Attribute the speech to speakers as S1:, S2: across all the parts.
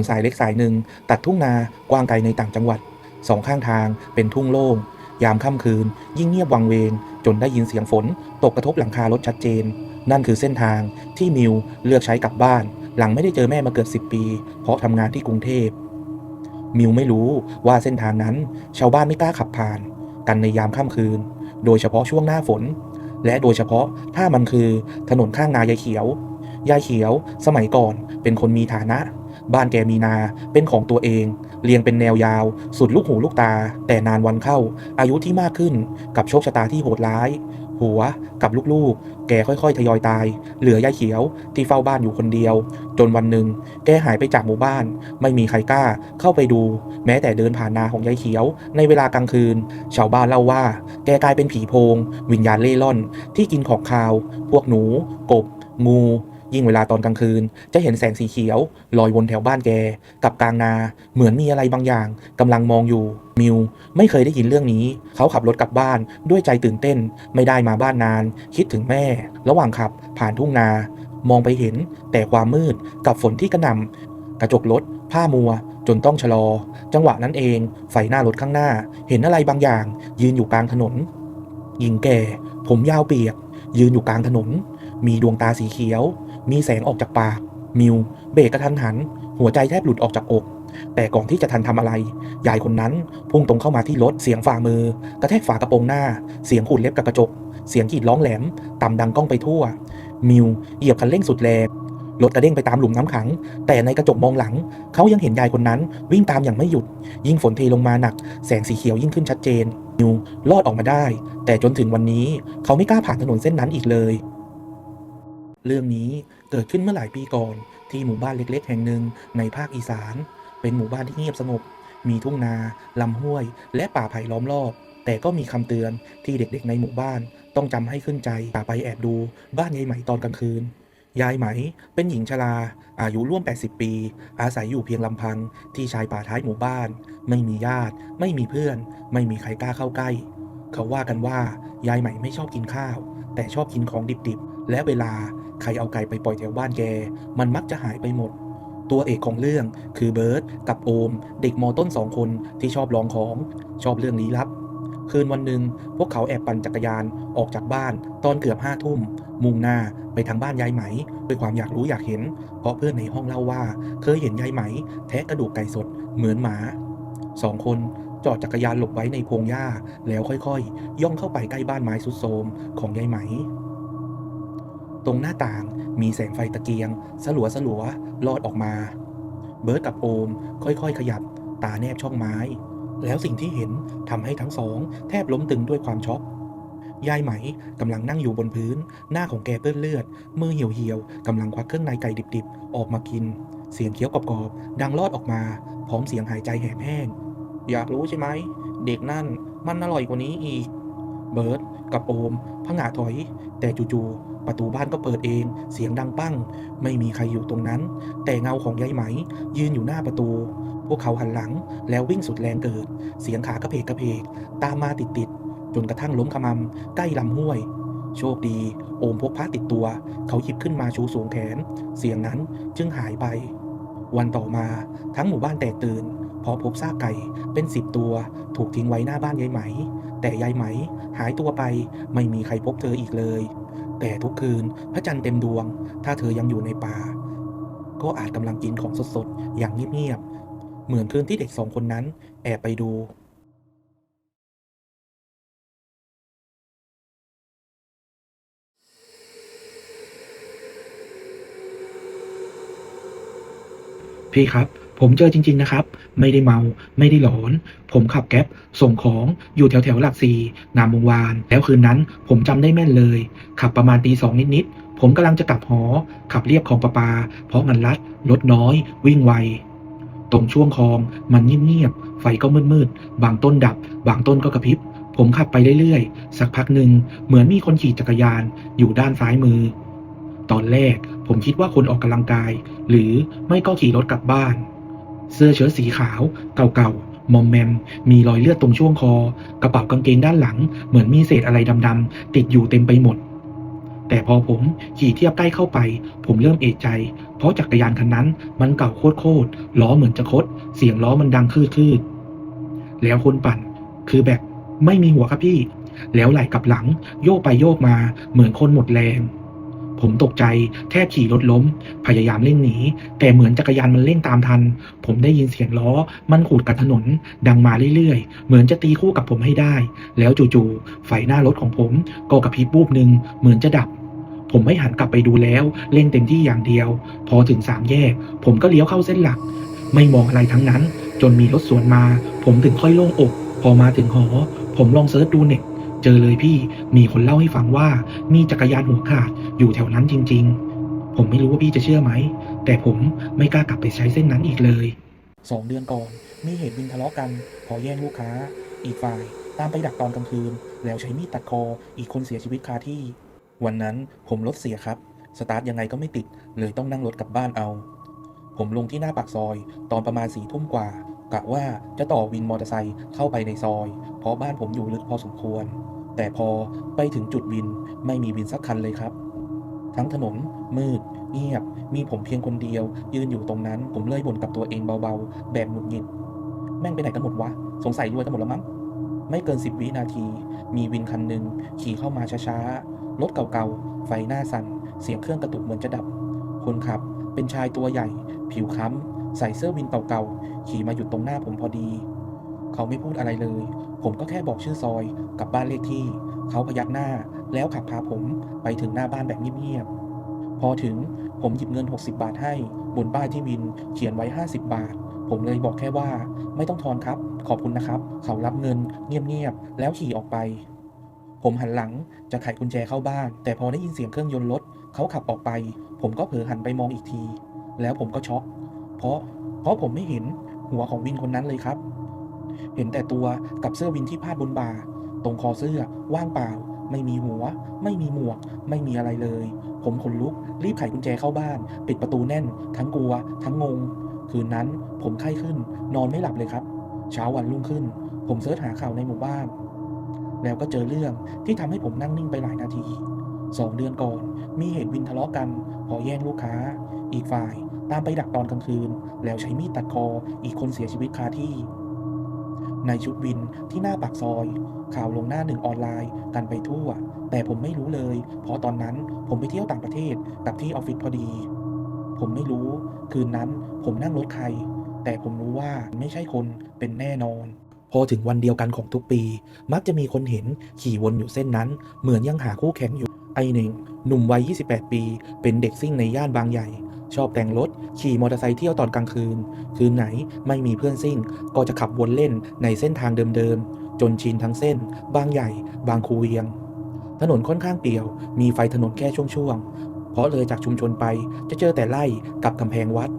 S1: นสายเล็กสายหนึ่งตัดทุ่งนากว้างไกลในต่างจังหวัดสองข้างทางเป็นทุ่งโล่ง ยามค่ำคืน ยิ่งเงียบวังเวง จนได้ยินเสียงฝน ตกกระทบหลังคารถชัดเจน นั่นคือเส้นทางที่มิวเลือกใช้กลับบ้าน หลังไม่ได้เจอแม่มาเกือบ10ปี เพราะทำงานที่กรุงเทพ มิวไม่รู้ว่าเส้นทางนั้น ชาวบ้านไม่กล้าขับผ่าน กันในยามค่ำคืน โดยเฉพาะช่วงหน้าฝน และโดยเฉพาะถ้ามันคือถนนข้างนายายเขียว ยายเขียว สมัยก่อนเป็นคนมีฐานะ บ้านแกมีนาเป็นของตัวเอง เรียงเป็นแนวยาว สุดลูกหูลูกตา แต่นานวันเข้า อายุที่มากขึ้นกับโชคชะตาที่โหดร้าย หัวกับลูกๆ แกค่อยๆ ทยอยตาย เหลือยายเขียวที่เฝ้าบ้านอยู่คนเดียว จนวันหนึ่ง แกหายไปจากหมู่บ้าน ไม่มีใครกล้าเข้าไปดู แม้แต่เดินผ่านนาของยายเขียว ในเวลากลางคืน ชาวบ้านเล่าว่า แกกลายเป็นผีโพง วิญญาณเล่ร่อน ที่กินของคาว พวกหนู กบ งู ยิ่งเวลาตอนกลางคืน จะเห็นแสงสีเขียว ลอยวนแถวบ้านแก กับกลางนา เหมือนมีอะไรบางอย่างกำลังมองอยู่ มิวไม่เคยได้ยินเรื่องนี้ เขาขับรถกลับบ้านด้วยใจตื่นเต้น ไม่ได้มาบ้านนาน คิดถึงแม่ ระหว่างขับผ่านทุ่งนา มองไปเห็นแต่ความมืดกับฝนที่กระหน่ำกระจกรถผ้ามัวจนต้องชะลอ จังหวะนั้นเอง ไฟหน้ารถข้างหน้า เห็นอะไรบางอย่าง ยืนอยู่กลางถนนหญิงแก่ ผมยาวเปียก ยืนอยู่กลางถนน มีดวงตาสีเขียว มีแสงออกจากปาก มิว เบรกกระทันหัน หัวใจแทบหลุดออกจากอก แต่ก่อนที่จะทันทำอะไร ยายคนนั้นพุ่งตรงเข้ามาที่รถ เสียงฝ่ามือ กระแทกฝากระโปรงหน้า เสียงขูดเล็บกับกระจก เสียงกรีดร้องแหลม ต่ำดังก้องไปทั่ว มิว เหยียบคันเร่งสุดแรงรถกระเด้งไปตามหลุมน้ำขัง แต่ในกระจกมองหลัง เขายังเห็นยายคนนั้น วิ่งตามอย่างไม่หยุด ยิ่งฝนเทลงมาหนัก แสงสีเขียวยิ่งขึ้นชัดเจนมิวรอดออกมาได้ แต่จนถึงวันนี้ เขาไม่กล้าผ่านถนนเส้นนั้นอีกเลย เรื่องนี้เกิดขึ้นเมื่อหลายปีก่อน ที่หมู่บ้านเล็กๆ แห่งหนึ่งในภาคอีสาน เป็นหมู่บ้านที่เงียบสงบ มีทุ่งนาลำห้วย และป่าไผ่ล้อมรอบ แต่ก็มีคำเตือนที่เด็กๆในหมู่บ้านต้องจำให้ขึ้นใจป่าไปแอบดูบ้านยายไหมตอนกลางคืน ยายไหมเป็นหญิงชรา อายุร่วม 80 ปี อาศัยอยู่เพียงลำพังที่ชายป่าท้ายหมู่บ้าน ไม่มีญาติ ไม่มีเพื่อน ไม่มีใครกล้าเข้าใกล้ เขาว่ากันว่ายายไหมไม่ชอบกินข้าว แต่ชอบกินของดิบๆ และเวลา ใครเอาไก่ไปปล่อยแถวบ้านแก มันมักจะหายไปหมด ตัวเอกของเรื่องคือเบิร์ตกับโอม เด็กมอต้นสองคนที่ชอบลองของชอบเรื่องลี้ลับ คืนวันหนึ่งพวกเขาแอบปั่นจักรยานออกจากบ้าน ตอนเกือบห้าทุ่ม มุ่งหน้าไปทางบ้านยายไหม ด้วยความอยากรู้อยากเห็น เพราะเพื่อนในห้องเล่าว่า เคยเห็นยายไหม แทะกระดูกไก่สดเหมือนหมาสองคนจอดจักรยานหลบไว้ในพงหญ้า แล้วค่อยๆ ย่องเข้าไปใกล้บ้านไม้สุดโทมของยายไหม ตรงหน้าต่างมีแสงไฟตะเกียง สลัวสลัวลอดออกมา เบิร์ตกับโอม ค่อยๆ ขยับ ตาแนบช่องไม้ แล้วสิ่งที่เห็นทำให้ทั้งสอง แทบล้มตึงด้วยความช็อกยายไหมกำลังนั่งอยู่บนพื้น หน้าของแกเปื้อนเลือด มือเหี่ยวๆกำลังควักเครื่องในไก่ดิบๆ ออกมากิน เสียงเคี้ยวกรอบๆดังลอดออกมา พร้อมเสียงหายใจแหบแห้ง อยากรู้ใช่ไหม เด็กนั่นมันอร่อยกว่านี้อีก เบิร์ตกับโอมพงาถอย แต่จู่ๆประตูบ้านก็เปิดเอง เสียงดังปั้ง ไม่มีใครอยู่ตรงนั้น แต่เงาของยายไหม ยืนอยู่หน้าประตู พวกเขาหันหลังแล้ววิ่งสุดแรงเกิด เสียงขากระเพกกระเพก ตามมาติดๆจนกระทั่งล้มขมำใกล้ลำห้วย โชคดี โอมพกผ้าติดตัว เขาหยิบขึ้นมาชูสูงแขน เสียงนั้นจึงหายไป วันต่อมาทั้งหมู่บ้านแตกตื่นพอพบซากไก่เป็นสิบตัว ถูกทิ้งไว้หน้าบ้านยายไหม แต่ยายไหม หายตัวไปไม่มีใครพบเธออีกเลย แต่ทุกคืนพระจันทร์เต็มดวง ถ้าเธอยังอยู่ในป่า ก็อาจกำลังกินของสดๆ อย่างเงียบๆ เหมือนคืนที่เด็กสองคนนั้น แอบไปดูพี่ครับ ผมเจอจริง ๆ นะครับ ไม่ได้เมาไม่ได้หลอน ผมขับแก๊ปส่งของอยู่แถวแถวๆหลักสี่นามวงวาน แล้วคืนนั้นผมจำได้แม่นเลย ขับประมาณตีสองนิดๆ ผมกำลังจะกลับหอ ขับเรียบคลองประปา เพราะเงินลัดรถน้อย วิ่งไว ตรงช่วงคลองมันเงียบๆ ไฟก็มืดๆ บางต้นดับ บางต้นก็กระพริบ ผมขับไปเรื่อยๆ สักพักหนึ่งเหมือนมีคนขี่จักรยานอยู่ด้านซ้ายมือ ตอนแรกผมคิดว่าคนออกกำลังกาย หรือไม่ก็ขี่รถกลับบ้าน เสื้อเชิ้ตสีขาว เก่าๆ มอมแมม มีรอยเลือดตรงช่วงคอ กระเป๋ากางเกงด้านหลัง เหมือนมีเศษอะไรดำๆติดอยู่เต็มไปหมด แต่พอผมขี่เทียบใกล้เข้าไป ผมเริ่มเอะใจ เพราะจักรยานคันนั้นมันเก่าโคตรๆ ล้อเหมือนจะคด เสียงล้อมันดังคืดๆ แล้วคนปั่น คือแบบไม่มีหัวครับพี่ แล้วไหลกลับหลัง โยกไปโยกมา เหมือนคนหมดแรง ผมตกใจแทบขี่รถล้ม พยายามเร่งหนี แต่เหมือนจักรยานมันเร่งตามทัน ผมได้ยินเสียงล้อ มันขูดกับถนน ดังมาเรื่อยๆ เหมือนจะตีคู่กับผมให้ได้ แล้วจู่ๆไฟหน้ารถของผมก็กระพริบบูบหนึ่งเหมือนจะดับ ผมไม่หันกลับไปดูแล้วเร่งเต็มที่อย่างเดียว พอถึงสามแยก ผมก็เลี้ยวเข้าเส้นหลัก ไม่มองอะไรทั้งนั้น จนมีรถสวนมา ผมถึงค่อยโล่งอก พอมาถึงหอ ผมลองเซิร์ชดูเน็ตเจอเลยพี่ มีคนเล่าให้ฟังว่า มีจักรยานหัวขาด อยู่แถวนั้นจริง ๆ ผมไม่รู้ว่าพี่จะเชื่อไหม แต่ผมไม่กล้ากลับไปใช้เส้นนั้นอีกเลยสองเดือนก่อนมีเหตุวินทะเลาะกันพอแย่งลูกค้า อีกฝ่าย ตามไปดักตอนกลางคืน แล้วใช้มีดตัดคอ อีกคนเสียชีวิตคาที่ วันนั้นผมรถเสียครับ สตาร์ทยังไงก็ไม่ติด เลยต้องนั่งรถกลับบ้านเอา ผมลงที่หน้าปากซอย ตอนประมาณสี่ทุ่มกว่ากะว่าจะต่อวินมอเตอร์ไซค์เข้าไปในซอย เพราะบ้านผมอยู่ลึกพอสมควร แต่พอไปถึงจุดวินไม่มีวินสักคันเลยครับ ทั้งถนน มืด เงียบ มีผมเพียงคนเดียว ยืนอยู่ตรงนั้น ผมเลยบ่นกับตัวเองเบาๆ แบบหงุดหงิด แม่งไปไหนกันหมดวะ สงสัยรวยกันหมดแล้วมั้ง ไม่เกินสิบวินาที มีวินคันหนึ่งขี่เข้ามาช้าๆ รถเก่าๆ ไฟหน้าสั่น เสียงเครื่องกระตุกเหมือนจะดับ คนขับ เป็นชายตัวใหญ่ ผิวค้ำ ใส่เสื้อวินเก่าๆ ขี่มาหยุดตรงหน้าผมพอดี เขาไม่พูดอะไรเลย ผมก็แค่บอกชื่อซอย กับบ้านเลขที่ เขาพยักหน้า แล้วขับพาผมไปถึงหน้าบ้านแบบเงียบๆ พอถึงผมหยิบเงิน 60 บาทให้ บนป้ายที่วินเขียนไว้ 50 บาท ผมเลยบอกแค่ว่า ไม่ต้องทอนครับ ขอบคุณนะครับ เขารับเงินเงียบๆ แล้วขี่ออกไป ผมหันหลังจะไขกุญแจเข้าบ้าน แต่พอได้ยินเสียงเครื่องยนต์รถเขาขับออกไป ผมก็เผลอหันไปมองอีกที แล้วผมก็ช็อก เพราะ เพราะผมไม่เห็นหัวของวินคนนั้นเลยครับ เห็นแต่ตัวกับเสื้อวินที่พาดบนบ่าตรงคอเสื้อว่างเปล่า ไม่มีหัว ไม่มีหมวก ไม่มีอะไรเลย ผมขนลุก รีบไขกุญแจเข้าบ้าน ปิดประตูแน่น ทั้งกลัว ทั้งงง คืนนั้นผมไข้ขึ้น นอนไม่หลับเลยครับ เช้าวันรุ่งขึ้น ผมเสิร์ชหาข่าวในหมู่บ้าน แล้วก็เจอเรื่องที่ทำให้ผมนั่งนิ่งไปหลายนาทีสองเดือนก่อน มีเหตุวินทะเลาะกันพอแย่งลูกค้า อีกฝ่าย ตามไปดักตอนกลางคืน แล้วใช้มีดตัดคอ อีกคนเสียชีวิตคาที่ ในชุดวินที่หน้าปากซอย ข่าวลงหน้าหนึ่งออนไลน์กันไปทั่ว แต่ผมไม่รู้เลย เพราะตอนนั้นผมไปเที่ยวต่างประเทศกับที่ออฟฟิศพอดี ผมไม่รู้ คืนนั้นผมนั่งรถใคร แต่ผมรู้ว่าไม่ใช่คนเป็นแน่นอน พอถึงวันเดียวกันของทุกปี มักจะมีคนเห็นขี่วนอยู่เส้นนั้น เหมือนยังหาคู่แข่งอยู่ไอหนึ่งหนุ่มวัย 28 ปี เป็นเด็กซิ่งในย่านบางใหญ่ ชอบแต่งรถ ขี่มอเตอร์ไซค์เที่ยวตอนกลางคืน คืนไหนไม่มีเพื่อนซิ่ง ก็จะขับวนเล่นในเส้นทางเดิมๆ จนชินทั้งเส้น บางใหญ่ บางคูเวียง ถนนค่อนข้างเปี่ยว มีไฟถนนแค่ช่วงๆ เพราะเลยจากชุมชนไปจะเจอแต่ไร่กับกำแพงวัด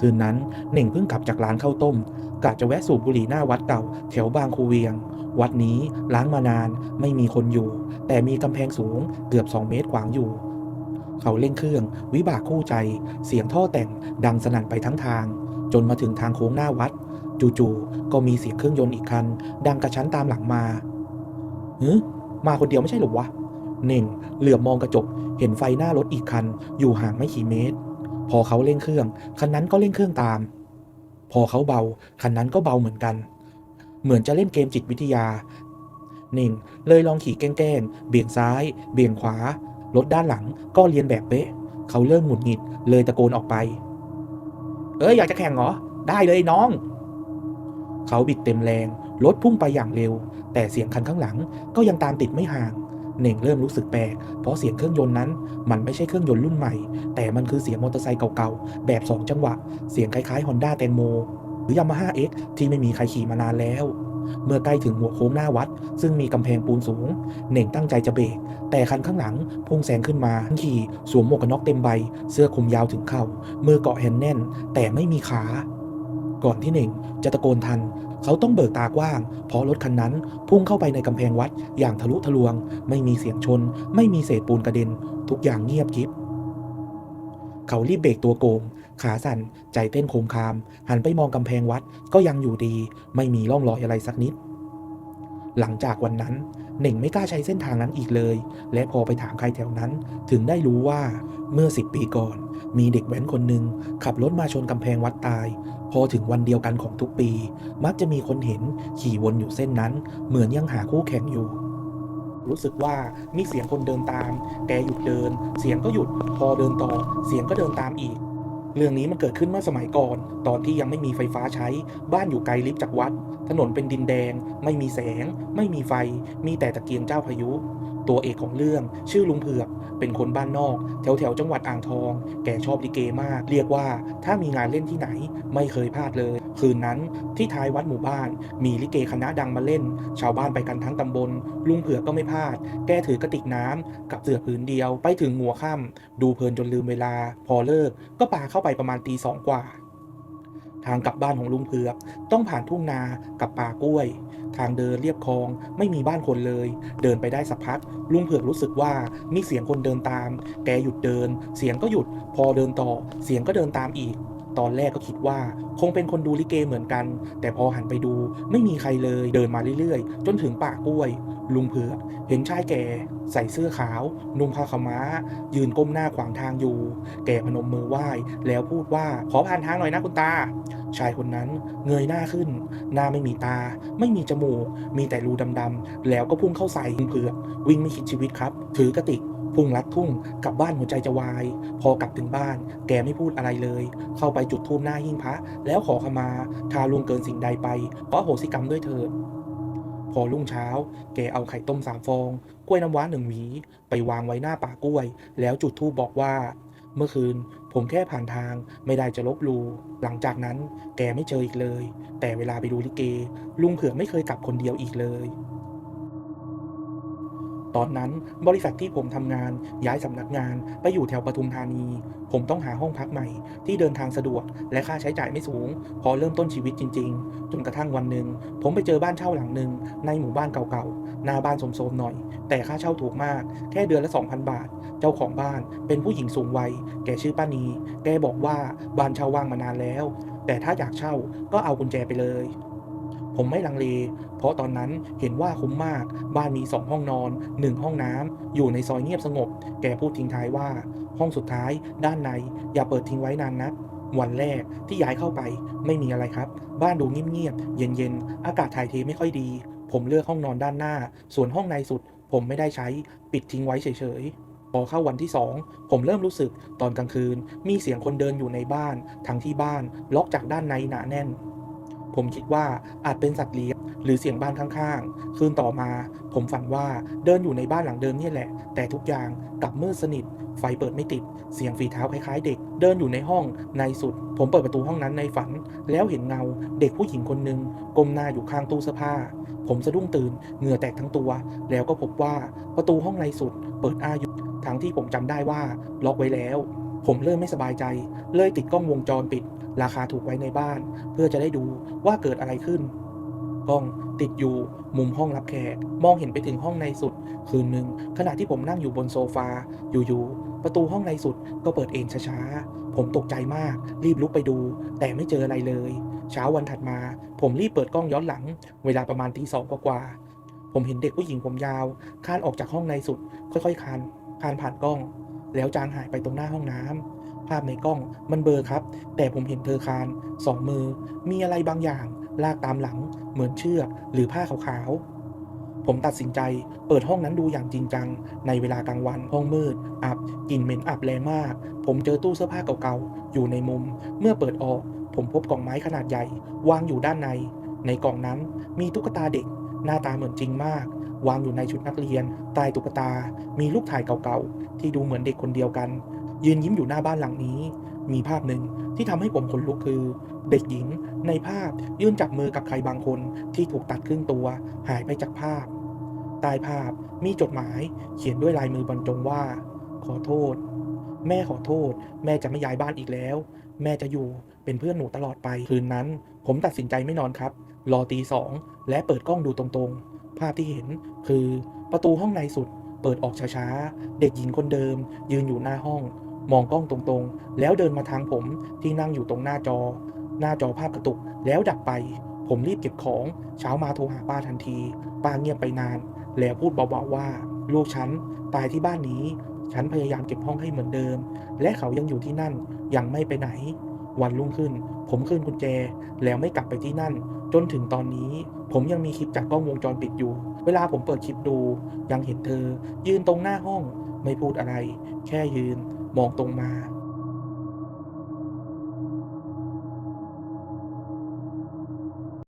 S1: คืนนั้นเหน่งเพิ่งกลับจากร้านข้าวต้มกะจะแวะสูบบุหรี่หน้าวัดเก่า แถวบางคูเวียง วัดนี้ล้างมานานไม่มีคนอยู่ แต่มีกำแพงสูงเกือบ 2 เมตรขวางอยู่ เขาเร่งเครื่อง วิบากคู่ใจ เสียงท่อแต่งดังสนั่นไปทั้งทาง จนมาถึงทางโค้งหน้าวัด จู่ๆก็มีเสียงเครื่องยนต์อีกคัน ดังกระชั้นตามหลังมาฮึมาคนเดียวไม่ใช่หรอวะเน่งเหลือบมองกระจก เห็นไฟหน้ารถอีกคัน อยู่ห่างไม่กี่เมตร พอเขาเร่งเครื่อง คันนั้นก็เร่งเครื่องตาม พอเขาเบา คันนั้นก็เบาเหมือนกัน เหมือนจะเล่นเกมจิตวิทยา เน่งเลยลองขี่แกล้งเบี่ยงซ้าย เบี่ยงขวา รถด้านหลังก็เรียนแบบเป๊ะ เขาเริ่มหงุดหงิดเลยตะโกนออกไป เอ้ยอยากจะแข่งเหรอ ได้เลยน้อง เขาบิดเต็มแรง รถพุ่งไปอย่างเร็ว แต่เสียงคันข้างหลังก็ยังตามติดไม่ห่าง เน่งเริ่มรู้สึกแปลก เพราะเสียงเครื่องยนต์นั้น มันไม่ใช่เครื่องยนต์รุ่นใหม่ แต่มันคือเสียงมอเตอร์ไซค์เก่าๆ แบบ2จังหวะ เสียงคล้ายๆ Honda แตงโมหรือ Yamaha X ที่ไม่มีใครขี่มานานแล้ว เมื่อใกล้ถึงหัวโค้งหน้าวัด ซึ่งมีกำแพงปูนสูง เน่งตั้งใจจะเบรกแต่คันข้างหลังพุ่งแซงขึ้นมาขี่สวมหมวกกันน็อกเต็มใบ เสื้อคลุมยาวถึงเข่ามือเกาะแฮนด์แน่น แต่ไม่มีขา ก่อนที่เน่งจะตะโกนทัน เขาต้องเบิกตากว้าง เพราะรถคันนั้นพุ่งเข้าไปในกำแพงวัดอย่างทะลุทะลวง ไม่มีเสียงชน ไม่มีเศษปูนกระเด็น ทุกอย่างเงียบกริบเขารีบเบรกตัวโกง ขาสั่นใจเต้นโคมคาม หันไปมองกำแพงวัดก็ยังอยู่ดี ไม่มีร่องรอยอะไรสักนิด หลังจากวันนั้นเหน่งไม่กล้าใช้เส้นทางนั้นอีกเลย และพอไปถามใครแถวนั้น ถึงได้รู้ว่าเมื่อ10ปีก่อน มีเด็กแว้นคนหนึ่งขับรถมาชนกำแพงวัดตาย พอถึงวันเดียวกันของทุกปี มักจะมีคนเห็นขี่วนอยู่เส้นนั้น เหมือนยังหาคู่แข่งอยู่ รู้สึกว่ามีเสียงคนเดินตาม แกหยุดเดิน เสียงก็หยุด พอเดินต่อ เสียงก็เดินตามอีก เรื่องนี้มันเกิดขึ้นเมื่อสมัยก่อน ตอนที่ยังไม่มีไฟฟ้าใช้ บ้านอยู่ไกลลิฟต์จากวัด ถนนเป็นดินแดง ไม่มีแสง ไม่มีไฟ มีแต่ตะเกียงเจ้าพายุ ตัวเอกของเรื่อง ชื่อลุงเผือก เป็นคนบ้านนอก แถวแถวจังหวัดอ่างทอง แกชอบลิเกมาก เรียกว่าถ้ามีงานเล่นที่ไหนไม่เคยพลาดเลย คืนนั้นที่ท้ายวัดหมู่บ้าน มีลิเกคณะดังมาเล่น ชาวบ้านไปกันทั้งตำบล ลุงเผือกก็ไม่พลาด แกถือกระติกน้ำกับเสือผืนเดียวไปถึงหัวค่ำดูเพลินจนลืมเวลา พอเลิกก็ปาเข้าไปประมาณตีสองกว่า ทางกลับบ้านของลุงเผือก ต้องผ่านทุ่งนากับป่ากล้วย ทางเดินเรียบคลอง ไม่มีบ้านคนเลย เดินไปได้สักพัก ลุงเผือกรู้สึกว่ามีเสียงคนเดินตาม แกหยุดเดิน เสียงก็หยุด พอเดินต่อ เสียงก็เดินตามอีก ตอนแรกก็คิดว่า คงเป็นคนดูลิเกเหมือนกัน แต่พอหันไปดูไม่มีใครเลยเดินมาเรื่อยๆ จนถึงป่ากล้วย ลุงเผือกเห็นชายแก่ ใส่เสื้อขาว นุ่งผ้าขาวม้า ยืนก้มหน้าขวางทางอยู่ แก่พนมมือไหว้ แล้วพูดว่าขอผ่านทางหน่อยนะคุณตา ชายคนนั้นเงยหน้าขึ้น หน้าไม่มีตา ไม่มีจมูก มีแต่รูดำๆแล้วก็พุ่งเข้าใส่ลุงเผือกวิ่งไม่คิดชีวิตครับ ถือกระติก พุ่งลัดทุ่งกลับบ้านหัวใจจะวาย พอกลับถึงบ้าน แกไม่พูดอะไรเลย เข้าไปจุดธูปหน้าหิ้งพระ แล้วขอขมาทาลุงเกินสิ่งใดไปเพราะอโหสิกรรมด้วยเถิดพอรุ่งเช้า แกเอาไข่ต้มสามฟอง กล้วยน้ำว้าหนึ่งหวี ไปวางไว้หน้าป่ากล้วย แล้วจุดธูปบอกว่า เมื่อคืนผมแค่ผ่านทางไม่ได้จะลบลู หลังจากนั้น แกไม่เจออีกเลย แต่เวลาไปดูลิเก ลุงเผือกไม่เคยกลับคนเดียวอีกเลย ตอนนั้นบริษัทที่ผมทำงานย้ายสำนักงานไปอยู่แถวปทุมธานี ผมต้องหาห้องพักใหม่ ที่เดินทางสะดวก และค่าใช้จ่ายไม่สูง พอเริ่มต้นชีวิตจริง ๆ จนกระทั่งวันหนึ่งผมไปเจอบ้านเช่าหลังหนึ่งในหมู่บ้านเก่าๆหน้าบ้านโสมๆหน่อย แต่ค่าเช่าถูกมาก แค่เดือนละ 2,000 บาท เจ้าของบ้านเป็นผู้หญิงสูงวัย แกชื่อป้านีแกบอกว่าบ้านเช่าว่างมานานแล้ว แต่ถ้าอยากเช่าก็เอากุญแจไปเลย ผมไม่ลังเล เพราะตอนนั้นเห็นว่าคุ้มมาก บ้านมีสองห้องนอนหนึ่งห้องน้ำอยู่ในซอยเงียบสงบ แกพูดทิ้งท้ายว่า ห้องสุดท้าย ด้านใน อย่าเปิดทิ้งไว้นานนักวันแรกที่ย้ายเข้าไปไม่มีอะไรครับ บ้านดูเงียบๆเย็นๆ อากาศถ่ายเทไม่ค่อยดี ผมเลือกห้องนอนด้านหน้า ส่วนห้องในสุด ผมไม่ได้ใช้ปิดทิ้งไว้เฉยๆ พอเข้าวันที่สองผมเริ่มรู้สึกตอนกลางคืน มีเสียงคนเดินอยู่ในบ้าน ทั้งที่บ้านล็อกจากด้านในหนาแน่น ผมคิดว่าอาจเป็นสัตว์เลี้ยงหรือเสียงบ้านข้างๆ คืนต่อมา ผมฝันว่าเดินอยู่ในบ้านหลังเดิมนี่แหละ แต่ทุกอย่างกลับมืดสนิท ไฟเปิดไม่ติด เสียงฝีเท้าคล้ายๆ เด็ก เดินอยู่ในห้อง ในสุด ผมเปิดประตูห้องนั้นในฝัน แล้วเห็นเงาเด็กผู้หญิงคนหนึ่งก้มหน้าอยู่ข้างตู้เสื้อผ้า ผมสะดุ้งตื่น เหงื่อแตกทั้งตัว แล้วก็พบว่าประตูห้องในสุด เปิดอ้าอยู่ ทั้งที่ผมจำได้ว่าล็อกไว้แล้ว ผมเริ่มไม่สบายใจ เลยติดกล้องวงจรปิด ราคาถูกไว้ในบ้าน เพื่อจะได้ดูว่าเกิดอะไรขึ้น กล้องติดอยู่มุมห้องรับแขก มองเห็นไปถึงห้องในสุด คืนหนึ่งขณะที่ผมนั่งอยู่บนโซฟา อยู่ๆ ประตูห้องในสุดก็เปิดเองช้าๆ ผมตกใจมาก รีบลุกไปดู แต่ไม่เจออะไรเลย เช้าวันถัดมา ผมรีบเปิดกล้องย้อนหลัง เวลาประมาณตีสองกว่าผมเห็นเด็กผู้หญิงผมยาวคลานออกจากห้องในสุด ค่อยๆคลานคลานผ่านกล้อง แล้วจางหายไปตรงหน้าห้องน้ำ ภาพในกล้องมันเบลอครับ แต่ผมเห็นเธอคานสองมือ มีอะไรบางอย่าง ลากตามหลัง เหมือนเชือกหรือผ้าขาวๆ ผมตัดสินใจเปิดห้องนั้นดูอย่างจริงจัง ในเวลากลางวันห้องมืด อับกลิ่นเหม็นอับแรงมาก ผมเจอตู้เสื้อผ้าเก่าๆ อยู่ในมุม เมื่อเปิดออก ผมพบกล่องไม้ขนาดใหญ่ วางอยู่ด้านใน ในกล่องนั้นมีตุ๊กตาเด็ก หน้าตาเหมือนจริงมากวางอยู่ในชุดนักเรียนใต้ตุ๊กตา มีรูปถ่ายเก่าๆ ที่ดูเหมือนเด็กคนเดียวกัน ยืนยิ้มอยู่หน้าบ้านหลังนี้ มีภาพหนึ่งที่ทำให้ผมขนลุกคือ เด็กหญิง ในภาพยื่นจับมือกับใครบางคนที่ถูกตัดครึ่งตัว หายไปจากภาพใต้ภาพมีจดหมาย เขียนด้วยลายมือบรรจงว่า ขอโทษ แม่ขอโทษ แม่จะไม่ย้ายบ้านอีกแล้ว แม่จะอยู่เป็นเพื่อนหนูตลอดไปคืนนั้น ผมตัดสินใจไม่นอนครับ รอตีสองและเปิดกล้องดูตรงๆ ภาพที่เห็นคือประตูห้องในสุด เปิดออกช้าๆ เด็กหญิงคนเดิม ยืนอยู่หน้าห้อง มองกล้องตรงๆ แล้วเดินมาทางผมที่นั่งอยู่ตรงหน้าจอ หน้าจอภาพกระตุก แล้วดับไป ผมรีบเก็บของ เช้ามาโทรหาป้าทันที ป้าเงียบไปนาน แล้วพูดเบาๆว่า ลูกฉันตายที่บ้านนี้ ฉันพยายามเก็บห้องให้เหมือนเดิม และเขายังอยู่ที่นั่น ยังไม่ไปไหน วันรุ่งขึ้น ผมคืนกุญแจ แล้วไม่กลับไปที่นั่น จนถึงตอนนี้ ผมยังมีคลิปจากกล้องวงจรปิดอยู่ เวลาผมเปิดคลิปดู ยังเห็นเธอ ยืนตรงหน้าห้อง ไม่พูดอะไร แค่ยืน มองตรงมา